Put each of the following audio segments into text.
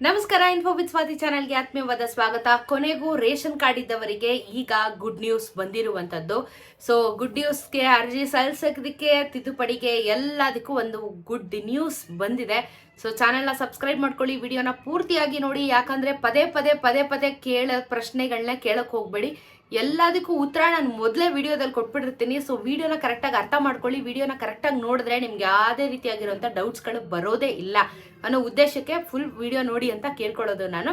ನಮಸ್ಕಾರ info with Swati ಚಾನಲ್ಗೆ ಆತ್ಮೀಯವಾದ ಸ್ವಾಗತ. ಕೊನೆಗೂ ರೇಷನ್ ಕಾರ್ಡ್ ಇದ್ದವರಿಗೆ ಈಗ ಗುಡ್ ನ್ಯೂಸ್ ಬಂದಿರುವಂತದ್ದು ಸೊ ಗುಡ್ ನ್ಯೂಸ್ಗೆ ಅರ್ಜಿ ಸಲ್ಲಿಸೋದಕ್ಕೆ ತಿದ್ದುಪಡಿಗೆ ಎಲ್ಲದಕ್ಕೂ ಒಂದು ಗುಡ್ ನ್ಯೂಸ್ ಬಂದಿದೆ. ಸೊ ಚಾನೆಲ್ನ ಸಬ್ಸ್ಕ್ರೈಬ್ ಮಾಡ್ಕೊಳ್ಳಿ ವಿಡಿಯೋನ ಪೂರ್ತಿಯಾಗಿ ನೋಡಿ. ಯಾಕಂದ್ರೆ ಪದೇ ಪದೇ ಪದೇ ಪದೇ ಕೇಳ ಪ್ರಶ್ನೆಗಳನ್ನ ಕೇಳಕ್ ಹೋಗಬೇಡಿ. ಎಲ್ಲದಕ್ಕೂ ಉತ್ತರ ನಾನು ಮೊದಲೇ ವಿಡಿಯೋದಲ್ಲಿ ಕೊಟ್ಬಿಟ್ಟಿರ್ತೀನಿ. ಸೊ ವಿಡಿಯೋನ ಕರೆಕ್ಟಾಗಿ ಅರ್ಥ ಮಾಡ್ಕೊಳ್ಳಿ. ವಿಡಿಯೋನ ಕರೆಕ್ಟಾಗಿ ನೋಡಿದ್ರೆ ನಿಮ್ಗೆ ಯಾವುದೇ ರೀತಿಯಾಗಿರುವಂಥ ಡೌಟ್ಸ್ಗಳು ಬರೋದೇ ಇಲ್ಲ ಅನ್ನೋ ಉದ್ದೇಶಕ್ಕೆ ಫುಲ್ ವಿಡಿಯೋ ನೋಡಿ ಅಂತ ಕೇಳ್ಕೊಳ್ಳೋದು ನಾನು.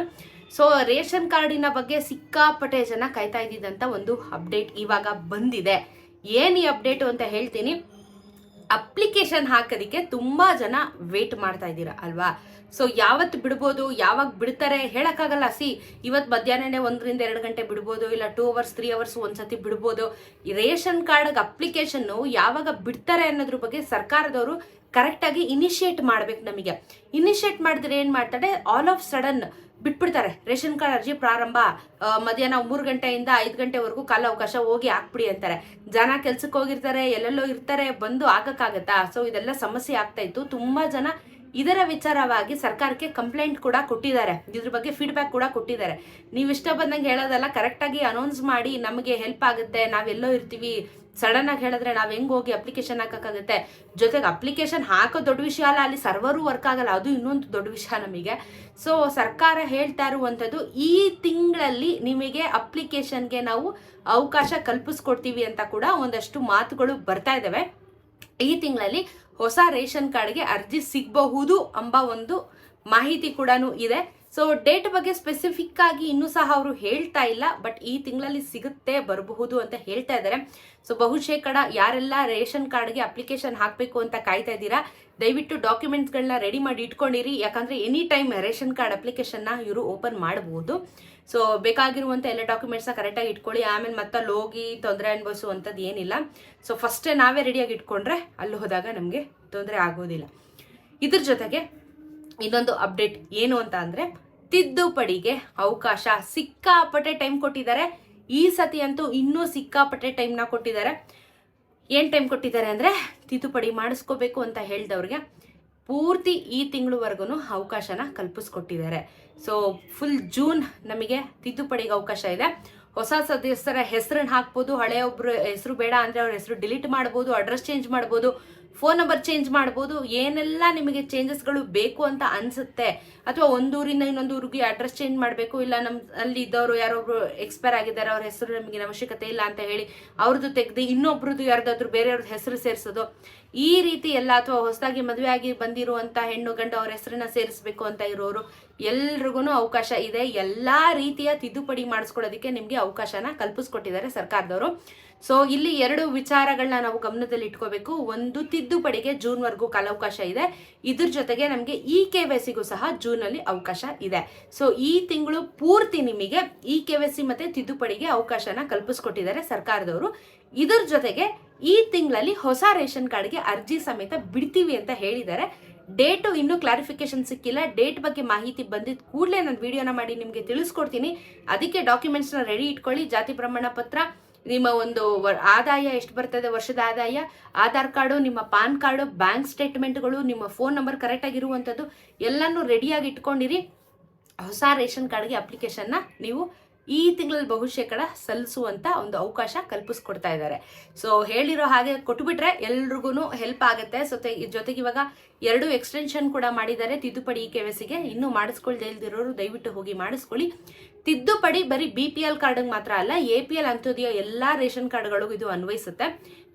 ಸೊ ರೇಷನ್ ಕಾರ್ಡಿನ ಬಗ್ಗೆ ಸಿಕ್ಕಾಪಟ್ಟೆ ಜನ ಕಾಯ್ತಾ ಇದ್ದಿದ್ದಂಥ ಒಂದು ಅಪ್ಡೇಟ್ ಇವಾಗ ಬಂದಿದೆ. ಏನು ಈ ಅಪ್ಡೇಟು ಅಂತ ಹೇಳ್ತೀನಿ? ಅಪ್ಲಿಕೇಶನ್ ಹಾಕೋದಕ್ಕೆ ತುಂಬಾ ಜನ ವೇಟ್ ಮಾಡ್ತಾ ಇದ್ದೀರಾ ಅಲ್ವಾ? ಸೊ ಯಾವತ್ತು ಬಿಡ್ಬೋದು, ಯಾವಾಗ ಬಿಡ್ತಾರೆ ಹೇಳೋಕ್ಕಾಗಲ್ಲ. ಸಿ ಇವತ್ತು ಮಧ್ಯಾಹ್ನನೇ ಒಂದರಿಂದ ಎರಡು ಗಂಟೆ ಬಿಡ್ಬೋದು, ಇಲ್ಲ ಟೂ ಅವರ್ಸ್ ತ್ರೀ ಅವರ್ಸ್ ಒಂದ್ಸತಿ ಬಿಡ್ಬೋದು. ರೇಷನ್ ಕಾರ್ಡ್ ಅಪ್ಲಿಕೇಶನ್ ಯಾವಾಗ ಬಿಡ್ತಾರೆ ಅನ್ನೋದ್ರ ಬಗ್ಗೆ ಸರ್ಕಾರದವರು ಕರೆಕ್ಟಾಗಿ ಇನಿಷಿಯೇಟ್ ಮಾಡ್ಬೇಕು ನಮಗೆ. ಇನಿಷಿಯೇಟ್ ಮಾಡಿದ್ರೆ ಏನು ಮಾಡ್ತಾರೆ? ಆಲ್ ಆಫ್ ಸಡನ್ ಬಿಟ್ಬಿಡ್ತಾರೆ. ರೇಷನ್ ಕಾರ್ಡ್ ಅರ್ಜಿ ಪ್ರಾರಂಭ ಮಧ್ಯಾಹ್ನ ಮೂರು ಗಂಟೆಯಿಂದ ಐದು ಗಂಟೆವರೆಗೂ ಕಾಲಾವಕಾಶ ಹೋಗಿ ಹಾಕ್ಬಿಡಿ ಅಂತಾರೆ. ಜನ ಕೆಲ್ಸಕ್ಕೆ ಹೋಗಿರ್ತಾರೆ, ಎಲ್ಲೆಲ್ಲೋ ಇರ್ತಾರೆ, ಬಂದು ಆಗಕ್ಕಾಗತ್ತಾ? ಸೊ ಇದೆಲ್ಲ ಸಮಸ್ಯೆ ಆಗ್ತಾ ಇತ್ತು. ತುಂಬಾ ಜನ ಇದರ ವಿಚಾರವಾಗಿ ಸರ್ಕಾರಕ್ಕೆ ಕಂಪ್ಲೇಂಟ್ ಕೂಡ ಕೊಟ್ಟಿದ್ದಾರೆ. ಇದ್ರ ಬಗ್ಗೆ ಫೀಡ್ಬ್ಯಾಕ್ ಕೂಡ ಕೊಟ್ಟಿದ್ದಾರೆ. ನೀವು ಇಷ್ಟ ಬಂದಂಗೆ ಹೇಳೋದಲ್ಲ ಕರೆಕ್ಟಾಗಿ ಅನೌನ್ಸ್ ಮಾಡಿ ನಮಗೆ ಹೆಲ್ಪ್ ಆಗುತ್ತೆ. ನಾವೆಲ್ಲೋ ಇರ್ತೀವಿ. ಸಡನ್ ಆಗಿ ಹೇಳಿದ್ರೆ ನಾವು ಹೆಂಗ್ ಹೋಗಿ ಅಪ್ಲಿಕೇಶನ್ ಹಾಕೋಕ್ಕಾಗುತ್ತೆ? ಜೊತೆಗೆ ಅಪ್ಲಿಕೇಶನ್ ಹಾಕೋ ದೊಡ್ಡ ವಿಷಯ ಅಲ್ಲ, ಅಲ್ಲಿ ಸರ್ವರು ವರ್ಕ್ ಆಗಲ್ಲ. ಅದು ಇನ್ನೊಂದು ದೊಡ್ಡ ವಿಷಯ ನಮಗೆ. ಸೊ ಸರ್ಕಾರ ಹೇಳ್ತಾ ಇರುವಂಥದ್ದು, ಈ ತಿಂಗಳಲ್ಲಿ ನಿಮಗೆ ಅಪ್ಲಿಕೇಶನ್ಗೆ ನಾವು ಅವಕಾಶ ಕಲ್ಪಿಸ್ಕೊಡ್ತೀವಿ ಅಂತ ಕೂಡ ಒಂದಷ್ಟು ಮಾತುಗಳು ಬರ್ತಾ ಇದ್ದಾವೆ ಈ ತಿಂಗಳಲ್ಲಿ ಹೊಸ ರೇಷನ್ ಕಾರ್ಡ್ಗೆ ಅರ್ಜಿ ಸಿಗಬಹುದು ಎಂಬ ಒಂದು ಮಾಹಿತಿ ಕೂಡ ಇದೆ. ಸೊ ಡೇಟ್ ಬಗ್ಗೆ ಸ್ಪೆಸಿಫಿಕ್ ಆಗಿ ಇನ್ನೂ ಸಹ ಅವರು ಹೇಳ್ತಾ ಇಲ್ಲ ಬಟ್ ಈ ತಿಂಗಳಲ್ಲಿ ಸಿಗುತ್ತೆ, ಬರಬಹುದು ಅಂತ ಹೇಳ್ತಾ ಇದ್ದಾರೆ ಸೊ ಬಹುಶೇಕಡ ಯಾರೆಲ್ಲ ರೇಷನ್ ಕಾರ್ಡ್ಗೆ ಅಪ್ಲಿಕೇಶನ್ ಹಾಕಬೇಕು ಅಂತ ಕಾಯ್ತಾ ಇದ್ದೀರಾ, ದಯವಿಟ್ಟು ಡಾಕ್ಯುಮೆಂಟ್ಸ್ಗಳನ್ನ ರೆಡಿ ಮಾಡಿ ಇಟ್ಕೊಂಡಿರಿ. ಯಾಕಂದ್ರೆ ಎನಿ ಟೈಮ್ ರೇಷನ್ ಕಾರ್ಡ್ ಅಪ್ಲಿಕೇಶನ್ನ ಇವರು ಓಪನ್ ಮಾಡಬಹುದು ಸೊ ಬೇಕಾಗಿರುವಂಥ ಎಲ್ಲ ಡಾಕ್ಯುಮೆಂಟ್ಸ್ನ ಕರೆಕ್ಟಾಗಿ ಇಟ್ಕೊಳ್ಳಿ. ಆಮೇಲೆ ಮತ್ತೆ ಹೋಗಿ ತೊಂದರೆ ಅನುಭವಿಸುವಂಥದ್ದು ಏನಿಲ್ಲ. ಸೊ ಫಸ್ಟೇ ನಾವೇ ರೆಡಿಯಾಗಿ ಇಟ್ಕೊಂಡ್ರೆ, ಅಲ್ಲಿ ಹೋದಾಗ ನಮಗೆ ತೊಂದರೆ ಆಗೋದಿಲ್ಲ. ಇದ್ರ ಜೊತೆಗೆ ಇನ್ನೊಂದು ಅಪ್ಡೇಟ್ ಏನು ಅಂತ ಅಂದ್ರೆ ತಿದ್ದುಪಡಿಗೆ ಅವಕಾಶ ಸಿಕ್ಕಾಪಟ್ಟೆ ಟೈಮ್ ಕೊಟ್ಟಿದ್ದಾರೆ. ಈ ಸತಿ ಅಂತೂ ಇನ್ನೂ ಸಿಕ್ಕಾಪಟ್ಟೆ ಟೈಮ್ನ ಕೊಟ್ಟಿದ್ದಾರೆ. ಏನು ಟೈಮ್ ಕೊಟ್ಟಿದ್ದಾರೆ ಅಂದರೆ ತಿದ್ದುಪಡಿ ಮಾಡಿಸ್ಕೋಬೇಕು ಅಂತ ಹೇಳಿದವ್ರಿಗೆ ಪೂರ್ತಿ ಈ ತಿಂಗಳವರೆಗೂ ಅವಕಾಶನ ಕಲ್ಪಿಸ್ಕೊಟ್ಟಿದ್ದಾರೆ. ಸೊ ಫುಲ್ ಜೂನ್ ನಮಗೆ ತಿದ್ದುಪಡಿಗೆ ಅವಕಾಶ ಇದೆ. ಹೊಸ ಸದಸ್ಯರ ಹೆಸರನ್ನ ಹಾಕ್ಬೋದು, ಹಳೆಯ ಒಬ್ರು ಹೆಸರು ಬೇಡ ಅಂದರೆ ಅವ್ರ ಹೆಸರು ಡಿಲೀಟ್ ಮಾಡ್ಬೋದು ಅಡ್ರೆಸ್ ಚೇಂಜ್ ಮಾಡ್ಬೋದು. ಫೋನ್ ನಂಬರ್ ಚೇಂಜ್ ಮಾಡ್ಬೋದು. ಏನೆಲ್ಲ ನಿಮಗೆ ಚೇಂಜಸ್ಗಳು ಬೇಕು ಅಂತ ಅನ್ಸುತ್ತೆ, ಅಥವಾ ಒಂದೂರಿಂದ ಇನ್ನೊಂದು ಊರಿಗೆ ಅಡ್ರೆಸ್ ಚೇಂಜ್ ಮಾಡಬೇಕು, ಇಲ್ಲ ನಮ್ಮ ಅಲ್ಲಿ ಇದ್ದವರು ಯಾರೊಬ್ರು ಎಕ್ಸ್ಪೈರ್ ಆಗಿದ್ದಾರೆ, ಅವ್ರ ಹೆಸರು ನಮಗೆ ಅವಶ್ಯಕತೆ ಇಲ್ಲ ಅಂತ ಹೇಳಿ ಅವ್ರದ್ದು ತೆಗೆದು ಇನ್ನೊಬ್ರದ್ದು ಯಾರ್ದಾದ್ರು ಬೇರೆಯವ್ರದ್ದು ಹೆಸರು ಸೇರಿಸೋದು. ಈ ರೀತಿ ಎಲ್ಲ ಅಥವಾ ಹೊಸದಾಗಿ ಮದುವೆ ಆಗಿ ಬಂದಿರುವಂತ ಹೆಣ್ಣು ಗಂಡು ಅವ್ರ ಹೆಸರನ್ನ ಸೇರಿಸಬೇಕು ಅಂತ ಇರೋರು ಎಲ್ರಿಗೂ ಅವಕಾಶ ಇದೆ. ಎಲ್ಲಾ ರೀತಿಯ ತಿದ್ದುಪಡಿ ಮಾಡಿಸ್ಕೊಳ್ಳೋದಕ್ಕೆ ನಿಮಗೆ ಅವಕಾಶನ ಕಲ್ಪಿಸ್ಕೊಟ್ಟಿದ್ದಾರೆ ಸರ್ಕಾರದವರು. ಸೊ ಇಲ್ಲಿ ಎರಡು ವಿಚಾರಗಳನ್ನ ನಾವು ಗಮನದಲ್ಲಿ ಇಟ್ಕೋಬೇಕು. ಒಂದು ತಿದ್ದುಪಡಿಗೆ ಜೂನ್ ವರೆಗೂ ಕಾಲಾವಕಾಶ ಇದೆ. ಇದ್ರ ಜೊತೆಗೆ ನಮಗೆ ಇ ಕೆ ವೈ ಸಿಗೂ ಸಹ ಜೂನ್ ಅಲ್ಲಿ ಅವಕಾಶ ಇದೆ. ಸೊ ಈ ತಿಂಗಳು ಪೂರ್ತಿ ನಿಮಗೆ ಇ ಕೆ ವೈ ಸಿ ಮತ್ತೆ ತಿದ್ದುಪಡಿಗೆ ಅವಕಾಶನ ಕಲ್ಪಿಸ್ಕೊಟ್ಟಿದ್ದಾರೆ ಸರ್ಕಾರದವರು. ಇದ್ರ ಜೊತೆಗೆ ಈ ತಿಂಗಳಲ್ಲಿ ಹೊಸ ರೇಷನ್ ಕಾರ್ಡ್ಗೆ ಅರ್ಜಿ ಸಮೇತ ಬಿಡ್ತೀವಿ ಅಂತ ಹೇಳಿದ್ದಾರೆ. ಡೇಟು ಇನ್ನೂ ಕ್ಲಾರಿಫಿಕೇಶನ್ ಸಿಕ್ಕಿಲ್ಲ. ಡೇಟ್ ಬಗ್ಗೆ ಮಾಹಿತಿ ಬಂದಿದ್ದ ಕೂಡಲೇ ನಾನು ವಿಡಿಯೋನ ಮಾಡಿ ನಿಮಗೆ ತಿಳಿಸ್ಕೊಡ್ತೀನಿ. ಅದಕ್ಕೆ ಡಾಕ್ಯುಮೆಂಟ್ಸ್ನ ರೆಡಿ ಇಟ್ಕೊಳ್ಳಿ. ಜಾತಿ ಪ್ರಮಾಣ ಪತ್ರ ನಿಮ್ಮ ಒಂದು ಆದಾಯ ಎಷ್ಟು ಬರ್ತದೆ ವರ್ಷದ ಆದಾಯ? ಆಧಾರ್ ಕಾರ್ಡು, ನಿಮ್ಮ ಪಾನ್ ಕಾರ್ಡು, ಬ್ಯಾಂಕ್ ಸ್ಟೇಟ್ಮೆಂಟ್ಗಳು, ನಿಮ್ಮ ಫೋನ್ ನಂಬರ್ ಕರೆಕ್ಟ್ ಆಗಿರುವಂಥದ್ದು ಎಲ್ಲನೂ ರೆಡಿಯಾಗಿ ಇಟ್ಕೊಂಡಿರಿ. ಹೊಸ ರೇಷನ್ ಕಾರ್ಡ್ಗೆ ಅಪ್ಲಿಕೇಶನ್ನ ನೀವು ಈ ತಿಂಗಳಲ್ಲಿ ಬಹುಶೇಕಡ ಸಲ್ಲಿಸುವಂತ ಒಂದು ಅವಕಾಶ ಕಲ್ಪಿಸ್ಕೊಡ್ತಾ ಇದ್ದಾರೆ ಸೊ ಹೇಳಿರೋ ಹಾಗೆ ಕೊಟ್ಬಿಟ್ರೆ ಎಲ್ರಿಗೂ ಹೆಲ್ಪ್ ಆಗುತ್ತೆ. ಸೊ ಜೊತೆಗೆ ಇವಾಗ ಎರಡು ಎಕ್ಸ್ಟೆನ್ಷನ್ ಕೂಡ ಮಾಡಿದ್ದಾರೆ. ತಿದ್ದುಪಡಿ ಕೆ ವಸಿಗೆ ಇನ್ನೂ ಮಾಡಿಸ್ಕೊಳ್ದೇ ಇಲ್ದಿರೋರು ದಯವಿಟ್ಟು ಹೋಗಿ ಮಾಡಿಸ್ಕೊಳ್ಳಿ. ತಿದ್ದುಪಡಿ ಬರೀ ಬಿ ಪಿ ಎಲ್ ಕಾರ್ಡ್ಗೆ ಮಾತ್ರ ಅಲ್ಲ ಎ ಪಿ ಎಲ್ ಅಂತ್ಯೋದಯ ಎಲ್ಲಾ ರೇಷನ್ ಕಾರ್ಡ್ಗಳಿಗೂ ಇದು ಅನ್ವಯಿಸುತ್ತೆ.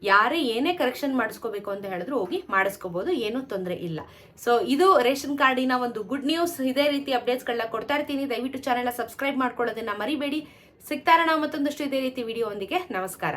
ಯಾರೇ ಏನೇ ಕರೆಕ್ಷನ್ ಮಾಡಿಸ್ಕೋಬೇಕು ಅಂತ ಹೇಳಿದ್ರು ಹೋಗಿ ಮಾಡಿಸ್ಕೋಬಹುದು ಏನೂ ತೊಂದರೆ ಇಲ್ಲ. ಸೊ ಇದು ರೇಷನ್ ಕಾರ್ಡಿನ ಒಂದು ಗುಡ್ ನ್ಯೂಸ್ ಇದೇ ರೀತಿ ಅಪ್ಡೇಟ್ಸ್ಗಳನ್ನ ಕೊಡ್ತಾ ಇರ್ತೀನಿ. ದಯವಿಟ್ಟು ಚಾನೆಲ್ನ ಸಬ್ಸ್ಕ್ರೈಬ್ ಮಾಡ್ಕೊಳ್ಳೋದನ್ನ ಮರಿಬೇಡಿ. ಸಿಗ್ತಾರ ನಾವು ಮತ್ತೊಂದಷ್ಟು ಇದೇ ರೀತಿ ವಿಡಿಯೋ ಒಂದಿಗೆ. ನಮಸ್ಕಾರ.